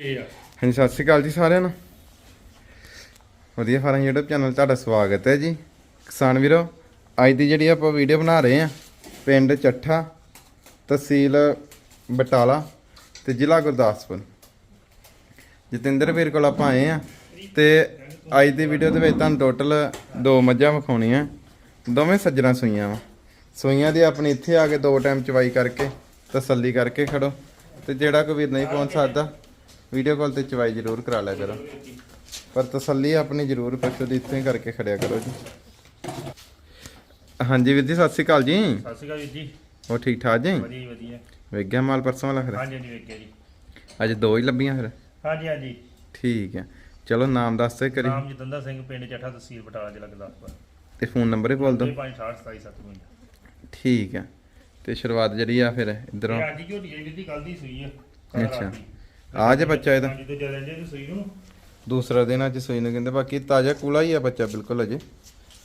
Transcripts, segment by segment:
ਹਾਂਜੀ, ਸਤਿ ਸ਼੍ਰੀ ਅਕਾਲ ਜੀ ਸਾਰਿਆਂ ਨੂੰ। ਵਧੀਆ ਫਾਰਮ YouTube ਚੈਨਲ ਤੁਹਾਡਾ ਸਵਾਗਤ ਹੈ ਜੀ। ਕਿਸਾਨ ਵੀਰੋ, ਅੱਜ ਦੀ ਜਿਹੜੀ ਆਪਾਂ ਵੀਡੀਓ ਬਣਾ ਰਹੇ ਆ ਪਿੰਡ ਚੱਠਾ, ਤਹਿਸੀਲ ਬਟਾਲਾ ਤੇ ਜ਼ਿਲ੍ਹਾ ਗੁਰਦਾਸਪੁਰ। ਜਤਿੰਦਰ ਵੀਰ ਕੋਲ ਆਪਾਂ ਆਏ ਆ ਤੇ ਅੱਜ ਦੀ ਵੀਡੀਓ ਦੇ ਵਿੱਚ ਤੁਹਾਨੂੰ ਟੋਟਲ ਦੋ ਮੱਝਾਂ ਵਿਖਾਉਣੀਆਂ, ਦੋਵੇਂ ਸੱਜਣਾ ਸੂਈਆਂ ਵਾ। ਸੂਈਆਂ ਦੀ ਆਪਣੀ ਇੱਥੇ ਆ ਕੇ ਦੋ ਟਾਈਮ ਚਵਾਈ ਕਰਕੇ, ਤਸੱਲੀ ਕਰਕੇ ਖੜੋ ਤੇ ਜਿਹੜਾ ਕੋਈ ਵੀਰ ਨਹੀਂ ਪਹੁੰਚ ਸਕਦਾ ਵੀਡੀਓ ਕਾਲ ਤੇ ਚਵਾਈ ਜ਼ਰੂਰ ਕਰਾ ਲਿਆ ਕਰੋ। ਪਰ ਤਸੱਲੀ ਆਪਣੀ ਜ਼ਰੂਰ ਪਸ਼ੂ ਦੀ ਇੱਥੇ ਹੀ ਕਰਕੇ ਖੜਿਆ ਕਰੋ ਜੀ। ਹਾਂਜੀ ਵੀਰ ਜੀ ਸਤਿ ਸ਼੍ਰੀ ਅਕਾਲ ਜੀ। ਸਤਿ ਸ਼੍ਰੀ ਅਕਾਲ ਵੀਰ ਜੀ। ਹੋਰ ਠੀਕ ਠਾਕ ਜੀ? ਵਧੀਆ ਵਧੀਆ। ਵੇਖ ਗਿਆ ਮਾਲ ਪਰਸੋਂ ਵਾਲਾ ਫਿਰ? ਹਾਂਜੀ ਹਾਂਜੀ ਵੇਖਿਆ ਜੀ। ਅੱਜ ਦੋ ਹੀ ਲੱਭੀਆਂ ਫਿਰ? ਹਾਂਜੀ ਹਾਂਜੀ। ਠੀਕ ਹੈ। ਚਲੋ ਨਾਮ ਦੱਸ ਤੇ ਕਰੀ ਨਾਮ ਜਤਿੰਦਰ ਸਿੰਘ ਪਿੰਡ ਚੱਠਾ ਤਹਿਸੀਲ ਬਟਾਲਾ ਜ਼ਿਲ੍ਹਾ ਗੁਰਦਾਸਪੁਰ। ਤੇ ਫੋਨ ਨੰਬਰ ਹੀ ਬੋਲ ਦਿਓ। 56727 ਠੀਕ ਹੈ। ਤੇ ਸ਼ੁਰੂਆਤ ਜਿਹੜੀ ਆ ਫਿਰ ਇਧਰੋਂ? ਅੱਜ ਹੀ ਝੋਟੀ ਹੈ ਦੀ ਕੱਲ ਦੀ ਸੂਈ ਆ ਅੱਛਾ। ਆ ਜੇ ਬੱਚਾ ਇਹਦਾ। ਜਦੋਂ ਸੂਈ ਨੂੰ। ਦੂਸਰਾ ਦਿਨ ਅੱਜ ਸੂਈ ਨੂੰ ਕਹਿੰਦੇ ਬਾਕੀ ਤਾਜ਼ਾ ਕੂਲਾ ਹੀ ਆ ਬੱਚਾ ਬਿਲਕੁਲ ਅਜੇ।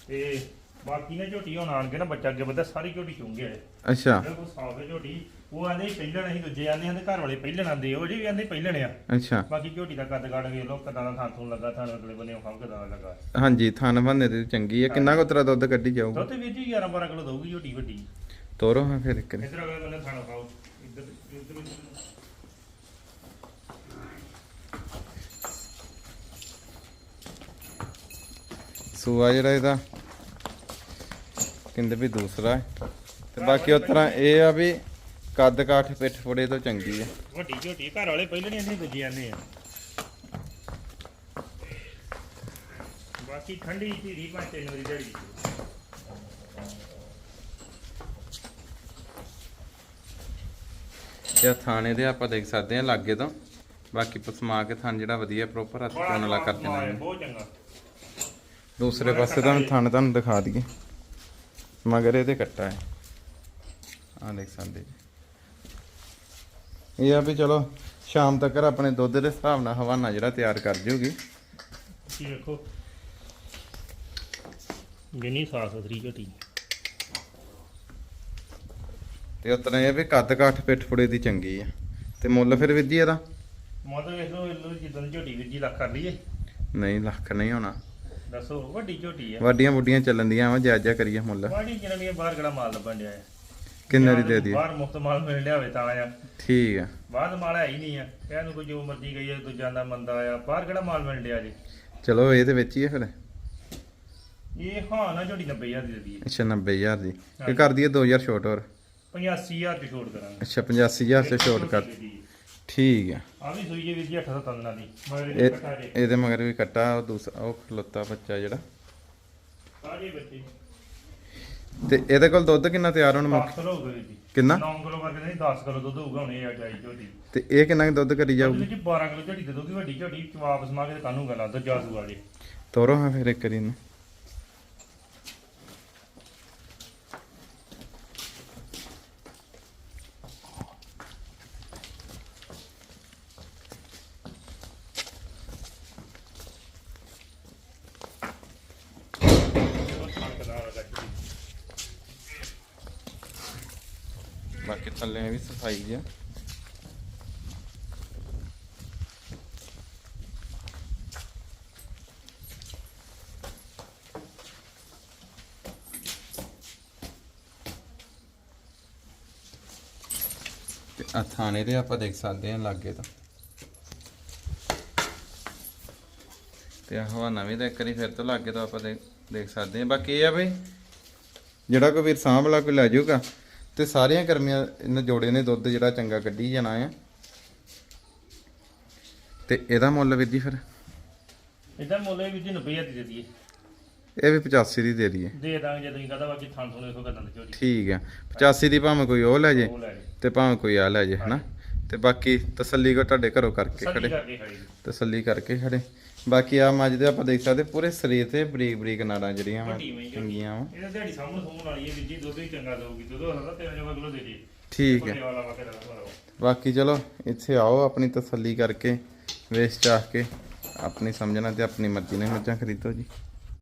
ਤੇ ਬਾਕੀ ਨੇ ਝੋਟੀ ਹੁਣ ਆਣ ਕੇ ਨਾ ਬੱਚਾ ਅੱਗੇ ਵੱਧਾ ਸਾਰੀ ਝੋਟੀ ਚੁੰਗੇ ਅੱਛਾ। ਬਿਲਕੁਲ ਸਾਫ਼ ਹੈ ਝੋਟੀ। ਉਹ ਆਂਦੇ ਪਹਿਲਣ ਅਸੀਂ ਦੂਜੇ ਆਂਦੇ ਹਨ ਘਰ ਵਾਲੇ ਪਹਿਲਣ ਆਂਦੇ ਉਹ ਜੀ ਵੀ ਆਂਦੇ ਪਹਿਲਣ ਆ। ਅੱਛਾ। ਬਾਕੀ ਝੋਟੀ ਦਾ ਕੱਦ ਕਾੜ ਵੇਖ ਕਦਾਂ ਦਾ ਥਾਂ ਥੂੰ ਲੱਗਾ ਥਾਂ ਅਗਲੇ ਬੰਨੇ ਉਹ ਕਦਾਂ ਦਾ ਲੱਗਾ। ਹਾਂਜੀ ਥਣ ਬੰਨੇ ਤੇ ਚੰਗੀ ਆ। ਕਿੰਨਾ ਕੁ ਤਰਾ ਦੁੱਧ ਕੱਢੀ ਜਾਊਗਾ? ਦੁੱਧ ਵੀਰ ਜੀ 11 12 ਕਿਲੋ ਦਊਗੀ ਝੋਟੀ ਵੱਡੀ। ਤੋਰੋ ਹਾਂ ਫਿਰ ਇੱਕ ਨੇ ਇੱਧਰ ਅਗਲੇ ਬੰਨੇ ਥਾਣਾ ਪਾਓ ਇੱਧਰ ਇੱਧਰ ਸੂਆ ਜਿਹੜਾ ਇਹਦਾ ਕਹਿੰਦੇ ਵੀ ਦੂਸਰਾ ਹੈ। ਤੇ ਬਾਕੀ ਉਸ ਤਰ੍ਹਾਂ ਇਹ ਆ ਵੀ ਕੱਦ ਕਾਠ ਪਿੱਠ ਫੋੜੇ ਤੋਂ ਚੰਗੀ ਹੈ। ਵੱਡੀ ਝੋਟੀ ਘਰ ਵਾਲੇ ਪਹਿਲਾਂ ਨਹੀਂ ਆਂਦੇ ਦੂਜੇ ਆਂਦੇ ਆ। ਬਾਕੀ ਠੰਡੀ ਧੀਰੀ ਭਾਂਚੇ ਨੂੰ ਜਿਹੜੀ ਤੇ ਥਾਣੇ ਦੇ ਆਪਾਂ ਦੇਖ ਸਕਦੇ ਹਾਂ ਲਾਗੇ ਤੋਂ। ਬਾਕੀ ਪਸਮਾ ਕੇ ਥਣ ਜਿਹੜਾ ਵਧੀਆ ਪ੍ਰੋਪਰ ਹੱਥ ਵਾਲਾ ਕਰ ਦੇਣਾ। ਬਹੁਤ ਚੰਗਾ। ਦੂਸਰੇ ਪਾਸੇ ਤੁਹਾਨੂੰ ਥਣ ਤੁਹਾਨੂੰ ਦਿਖਾ ਦਈਏ। ਮਗਰ ਇਹਦੇ ਕੱਟਾ ਹੈ। ਆ ਦੇਖ ਸਕਦੇ ਇਹ ਆ ਵੀ ਚਲੋ ਸ਼ਾਮ ਤੱਕ ਆਪਣੇ ਦੁੱਧ ਦੇ ਹਿਸਾਬ ਨਾਲ ਹਵਾਨਾ ਜਿਹੜਾ ਤਿਆਰ ਕਰ ਜੂਗੀ। ਤੁਸੀਂ ਵੇਖੋ। ਜਿੰਨੀ ਸਾਫ਼ ਸੁਥਰੀ ਝੋਟੀ ਤੇ ਉਤਨਾ ਇਹ ਵੀ ਕੱਦ ਕਾਠ ਪਿੱਠ ਫੁੜੇ ਦੀ ਚੰਗੀ ਆ। ਤੇ ਮੁੱਲ ਫਿਰ ਵਿੱਜੀ ਇਹਦਾ? ਮੋਦ ਵੇਖ ਲਓ ਇਹਨੂੰ ਜਿੱਦਾਂ ਦੀ ਝੋਟੀ ਵੀਰ ਜੀ ਲੱਖ ਕਰ ਲਈਏ। ਨਹੀਂ ਲੱਖ ਨਹੀਂ ਹੋਣਾ। ਦੱਸੋ ਵੱਡੀ ਝੋਟੀ ਆ। ਵੱਡੀਆਂ ਬੁੱਡੀਆਂ ਚੱਲਣ ਦੀਆਂ ਵਾ ਜਾਇਜ਼ਾ ਕਰੀਏ ਮੁੱਲ। ਵਾੜੀ ਜਿਹਨਾਂ ਦੀਆਂ ਬਾਹਰ ਕਿਹੜਾ ਮਾਲ ਲੱਭਣ ਡਿਆ ਆ ਕਿੰਨੇ ਦੀ ਦੇ ਦਈਏ? ਬਾਹਰ ਮੁਫਤ ਮਾਲ ਮਿਲ ਲਿਆ ਹੋਵੇ ਤਾਂ ਆ ਠੀਕ ਆ। ਬਾਹਰ ਮਾਲ ਹੈ ਹੀ ਨਹੀਂ ਆ। ਇਹਨੂੰ ਕੋਈ ਜੋ ਮਰਜ਼ੀ ਗਈ ਹੈ ਦੂਜਾ ਦਾ ਮੰਦਾ ਆ। ਬਾਹਰ ਕਿਹੜਾ ਮਾਲ ਮਿਲ ਡਿਆ ਜੀ? ਚਲੋ ਇਹਦੇ ਵਿੱਚ ਹੀ ਆ ਫਿਰ। ਇਹ ਹਾਂ ਨਾ ਝੋਟੀ 90000 ਦੀ ਦੇ ਦਈਏ। ਅੱਛਾ 90000 ਦੀ। ਇਹ ਕਰ ਦਈਏ 2000 ਛੋਟ ਹੋਰ। 85000 ਦੀ ਛੋੜ ਕਰਾਂਗੇ। ਅੱਛਾ 85000 ਤੇ ਛੋਟ ਕਰ। ਠੀਕ ਆ। ਆ ਵੀ ਸੂਈ ਜੇ ਜੀ 8 ਤੰਨਾਂ ਦੀ ਮਗਰ ਇਹ ਇਹ ਕੱਟਾ ਜੇ। ਇਹਦੇ ਮਗਰ ਵੀ ਕੱਟਾ ਉਹ ਦੂਸਰਾ ਉਹ ਖਲੋਤਾ ਬੱਚਾ ਜਿਹੜਾ। ਸਾਰੇ ਬੱਚੇ। ਤੇ ਇਹਦੇ ਕੋਲ ਦੁੱਧ ਕਿੰਨਾ ਤਿਆਰ ਹੋਣ ਮੁੱਕ 10 ਕਿਲੋ ਹੋ ਗਏ ਜੀ। ਕਿੰਨਾ? 9 ਕਿਲੋ ਕਰਕੇ ਨਹੀਂ 10 ਕਿਲੋ ਦੁੱਧ ਹੋਊਗਾ ਹੁਣ ਆ ਜਾਈ ਝੋਟੀ। ਤੇ ਇਹ ਕਿੰਨਾ ਕੁ ਦੁੱਧ ਕਰੀ ਜਾਊਗੀ? ਜੀ 12 ਕਿਲੋ ਝੋਟੀ ਦੇ ਦੋਗੀ ਵੱਡੀ ਝੋਟੀ ਵਾਪਸ ਮਾ ਕੇ ਕਾਨੂੰ ਗਲਾ ਦੁੱਧ ਜਾਸੂ ਵਾਲੇ ਤੋਰੋ ਹਾਂ ਫਿਰ ਇੱਕ ਕਰੀ ਨੂੰ ਚਲੋ ਖਾਣ ਕਦਾ ਲਗਾ ਝੋਟੀ ਬਾਕੀ ਥੱਲੇ ਵੀ ਸਫ਼ਾਈ ਆ। ਆ ਥਾਣੇ ਦੇ ਆਪਾਂ ਦੇਖ ਸਕਦੇ ਹਾਂ ਲਾਗੇ ਤੋਂ। ਤੇ ਆਹ ਹਵਾ ਨਵੀਂ ਦਾ ਇੱਕ ਵਾਰੀ ਫਿਰ ਤੋਂ ਲਾਗੇ ਤਾਂ ਆਪਾਂ ਦੇਖ ਦੇਖ ਸਕਦੇ ਹਾਂ। ਬਾਕੀ ਇਹ ਆ ਬਈ ਜਿਹੜਾ ਕੋਈ ਵੀਰ ਸਾਂਭ ਲਾ, ਕੋਈ ਲੈ ਜਾਊਗਾ। ਤੇ ਸਾਰੀਆਂ ਗਰਮੀਆਂ ਇਹਨਾਂ ਜੋੜੇ ਨੇ ਦੁੱਧ ਜਿਹੜਾ ਚੰਗਾ ਕੱਢੀ ਜਾਣਾ ਆ। ਤੇ ਇਹਦਾ ਮੁੱਲ ਵੀਰ ਜੀ ਫਿਰ? ਇਦਾਂ ਮੁੱਲ ਵੀ ਜੀ 90000 ਦੀ ਦੇ ਦਈਏ। ਇਹ ਵੀ 85 ਦੀ ਦੇ ਦਈਏ। ਦੇ ਦਾਂਗੇ ਜੇ ਤੁਸੀਂ ਕਹਦਾ ਬਾਕੀ ਥਾਂ ਥੋੜੇ ਦੇਖੋ ਕਦਾਂ ਦੀ ਠੀਕ ਆ 85 ਦੀ ਭਾਵੇਂ ਕੋਈ ਉਹ ਲੈ ਜੀ। ਤੇ ਭਾਵੇਂ ਕੋਈ ਆ ਲੈ ਜੇ ਹਨਾ? ਤੇ ਬਾਕੀ ਤਸੱਲੀ ਕੋ ਤੁਹਾਡੇ ਘਰੋਂ ਕਰਕੇ ਖੜੇ। ਤਸੱਲੀ ਕਰਕੇ ਖੜੇ। ਬਾਕੀ ਆ ਮੱਝ ਦੇ ਆਪਾਂ ਦੇਖ ਸਕਦੇ ਪੂਰੇ ਸਰੀਰ ਤੇ ਬਰੀਕ ਬਰੀਕ ਨਾੜਾਂ ਜਿਹੜੀਆਂ ਵਾ। ਚੰਗੀਆਂ ਵਾ। ਇਹਦਾ ਦਿਹਾੜੀ ਸਾਹਮਣੇ ਸੋਹਣ ਵਾਲੀ ਹੈ ਜੀ ਦੁੱਧ ਹੀ ਚੰਗਾ ਦਊਗੀ। ਦੁੱਧ ਹੁੰਦਾ ਤਿੰਨ ਜਵਾ ਕਿਲੋ ਦੇ ਦੇ। ਠੀਕ ਹੈ। ਬਾਕੀ ਚਲੋ ਇੱਥੇ ਆਓ ਆਪਣੀ ਤਸੱਲੀ ਕਰਕੇ ਵੇਚ ਚਾਹ ਕੇ ਆਪਣੀ ਸਮਝਣਾ ਤੇ ਆਪਣੀ ਮਰਜ਼ੀ ਨਾਲ ਮੱਝਾਂ ਖਰੀਦੋ ਜੀ।